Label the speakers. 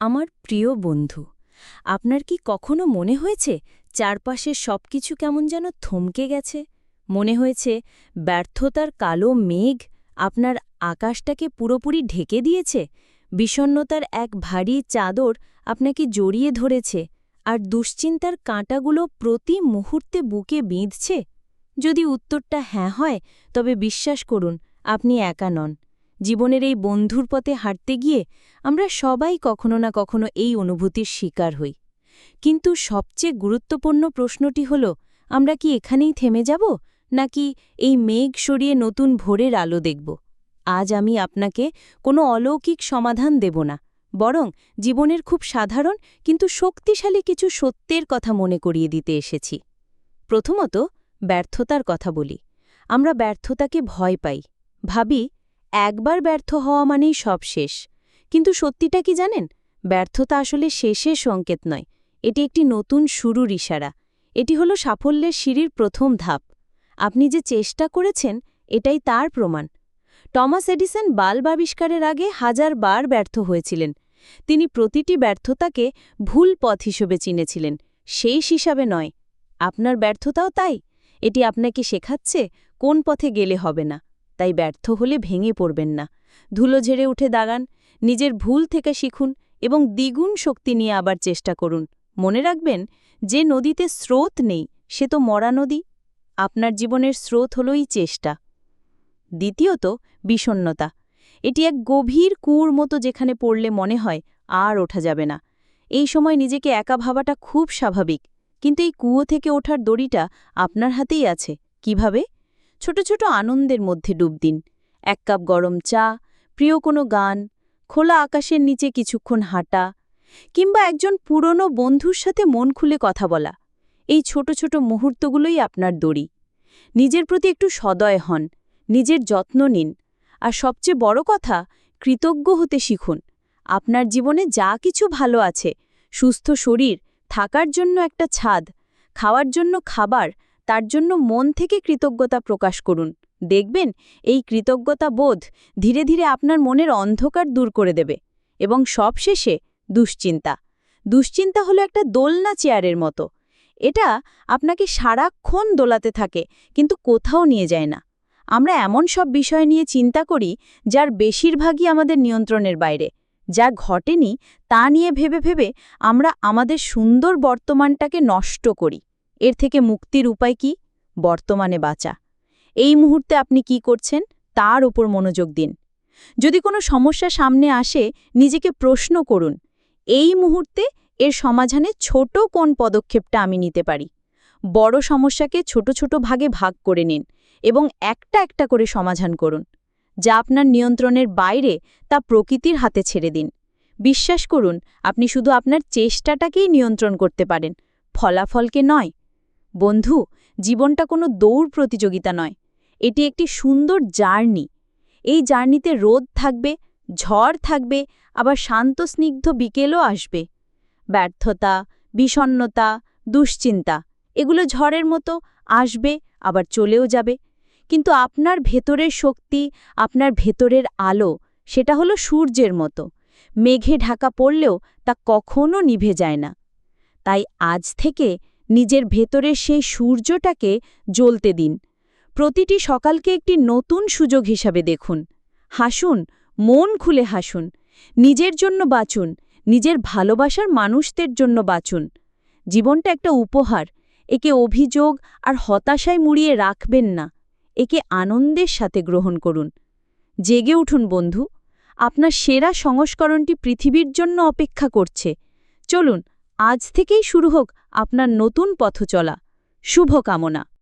Speaker 1: আমার প্রিয় বন্ধু, আপনার কি কখনো মনে হয়েছে চারপাশের সবকিছু কেমন যেন থমকে গেছে? মনে হয়েছে ব্যর্থতার কালো মেঘ আপনার আকাশটাকে পুরোপুরি ঢেকে দিয়েছে? বিষণ্নতার এক ভারী চাদর আপনাকে জড়িয়ে ধরেছে আর দুশ্চিন্তার কাঁটাগুলো প্রতি মুহূর্তে বুকে বিঁধছে? যদি উত্তরটা হ্যাঁ হয়, তবে বিশ্বাস করুন, আপনি একা নন। জীবনের এই বন্ধুর পথে হাঁটতে গিয়ে আমরা সবাই কখনো না কখনো এই অনুভূতির শিকার হই। কিন্তু সবচেয়ে গুরুত্বপূর্ণ প্রশ্নটি হল, আমরা কি এখানেই থেমে যাব, নাকি এই মেঘ সরিয়ে নতুন ভোরের আলো দেখব? আজ আমি আপনাকে কোনো অলৌকিক সমাধান দেব না, বরং জীবনের খুব সাধারণ কিন্তু শক্তিশালী কিছু সত্যের কথা মনে করিয়ে দিতে এসেছি। প্রথমত, ব্যর্থতার কথা বলি। আমরা ব্যর্থতাকে ভয় পাই। ভাবি একবার ব্যর্থ হওয়া মানেই সব শেষ। কিন্তু সত্যিটা কি জানেন? ব্যর্থতা আসলে শেষের সংকেত নয়। এটি একটি নতুন শুরুর ইশারা। এটি হলো সাফল্যের সিঁড়ির প্রথম ধাপ। আপনি যে চেষ্টা করেছেন, এটাই তার প্রমাণ। টমাস এডিসন বাল্ব আবিষ্কারের আগে হাজার বার ব্যর্থ হয়েছিলেন। তিনি প্রতিটি ব্যর্থতাকে ভুল পথ হিসেবে চিনেছিলেন। শেষ হিসাবে নয়। আপনার ব্যর্থতাও তাই। এটি আপনাকে শেখাচ্ছে কোন পথে গেলে হবে না। তাই ব্যর্থ হলে ভেঙে পড়বেন না। ধুলো ঝেড়ে উঠে দাগান নিজের ভুল থেকে শিখুন এবং দ্বিগুণ শক্তি নিয়ে আবার চেষ্টা করুন। মনে রাখবেন, যে নদীতে স্রোত নেই, সে তো মরা নদী। আপনার জীবনের স্রোত হলই চেষ্টা। দ্বিতীয়ত বিষণ্নতা এটি এক গভীর কুয়োর মতো যেখানে পড়লে মনে হয় আর ওঠা যাবে না। এই সময় নিজেকে একা ভাবাটা খুব স্বাভাবিক। কিন্তু এই কুয়ো থেকে ওঠার দড়িটা আপনার হাতেই আছে। কীভাবে? ছোট ছোট আনন্দের মধ্যে ডুব দিন। এক কাপ গরম চা, প্রিয় কোনো গান, খোলা আকাশের নিচে কিছুক্ষণ হাঁটা, কিংবা একজন পুরনো বন্ধুর সাথে মন খুলে কথা বলা। এই ছোট ছোট মুহূর্তগুলোই আপনার দড়ি। নিজের প্রতি একটু সদয় হন, নিজের যত্ন নিন, আর সবচেয়ে বড় কথা, কৃতজ্ঞ হতে শিখুন। আপনার জীবনে যা কিছু ভালো আছে, সুস্থ শরীর, থাকার জন্য একটা ছাদ, খাওয়ার জন্য খাবার তার জন্য মন থেকে কৃতজ্ঞতা প্রকাশ করুন। দেখবেন, এই কৃতজ্ঞতা বোধ ধীরে ধীরে আপনার মনের অন্ধকার দূর করে দেবে এবং সবশেষে দুশ্চিন্তা। দুশ্চিন্তা হলো একটা দোলনা চেয়ারের মতো। এটা আপনাকে সারাক্ষণ দোলাতে থাকে, কিন্তু কোথাও নিয়ে যায় না। আমরা এমন সব বিষয় নিয়ে চিন্তা করি, যার বেশিরভাগই আমাদের নিয়ন্ত্রণের বাইরে। যা ঘটেনি, তা নিয়ে ভেবে ভেবে আমরা আমাদের সুন্দর বর্তমানটাকে নষ্ট করি। এর থেকে মুক্তির উপায় কি? বর্তমানে বাঁচা। এই মুহূর্তে আপনি কি করছেন? তার উপর মনোযোগ দিন। যদি কোনো সমস্যা সামনে আসে, নিজেকে প্রশ্ন করুন। এই মুহূর্তে এর সমাধানে ছোট কোন পদক্ষেপটা আমি নিতে পারি? বড় সমস্যাকে ছোট ছোট ভাগে ভাগ করে নিন এবং একটা একটা করে সমাধান করুন, যা আপনার নিয়ন্ত্রণের বাইরে তা প্রকৃতির হাতে ছেড়ে দিন। বিশ্বাস করুন, আপনি শুধু আপনার চেষ্টাটাকেই নিয়ন্ত্রণ করতে পারেন, ফলাফলকে নয় বন্ধু, জীবনটা কোনো দৌড় প্রতিযোগিতা নয়। এটি একটি সুন্দর জার্নি। এই জার্নিতে রোদ থাকবে, ঝড় থাকবে, আবার শান্ত স্নিগ্ধ বিকেলও আসবে। ব্যর্থতা বিষণ্নতা দুশ্চিন্তা, এগুলো ঝড়ের মতো আসবে, আবার চলেও যাবে। কিন্তু আপনার ভেতরের শক্তি, আপনার ভেতরের আলো, সেটা হলো সূর্যের মতো। মেঘে ঢাকা পড়লেও তা কখনো নিভে যায় না। তাই আজ থেকে নিজের ভেতরের সেই সূর্যটাকে জ্বলতে দিন। প্রতিটি সকালকে একটি নতুন সুযোগ হিসাবে দেখুন। হাসুন, মন খুলে হাসুন। নিজের জন্য বাঁচুন। নিজের ভালোবাসার মানুষদের জন্য বাঁচুন। জীবনটা একটা উপহার। একে অভিযোগ আর হতাশায় মুড়িয়ে রাখবেন না। একে আনন্দের সাথে গ্রহণ করুন। জেগে উঠুন বন্ধু। আপনার সেরা সংস্করণটি পৃথিবীর জন্য অপেক্ষা করছে। চলুন আজ থেকেই শুরু হোক আপনার নতুন পথ চলা শুভকামনা।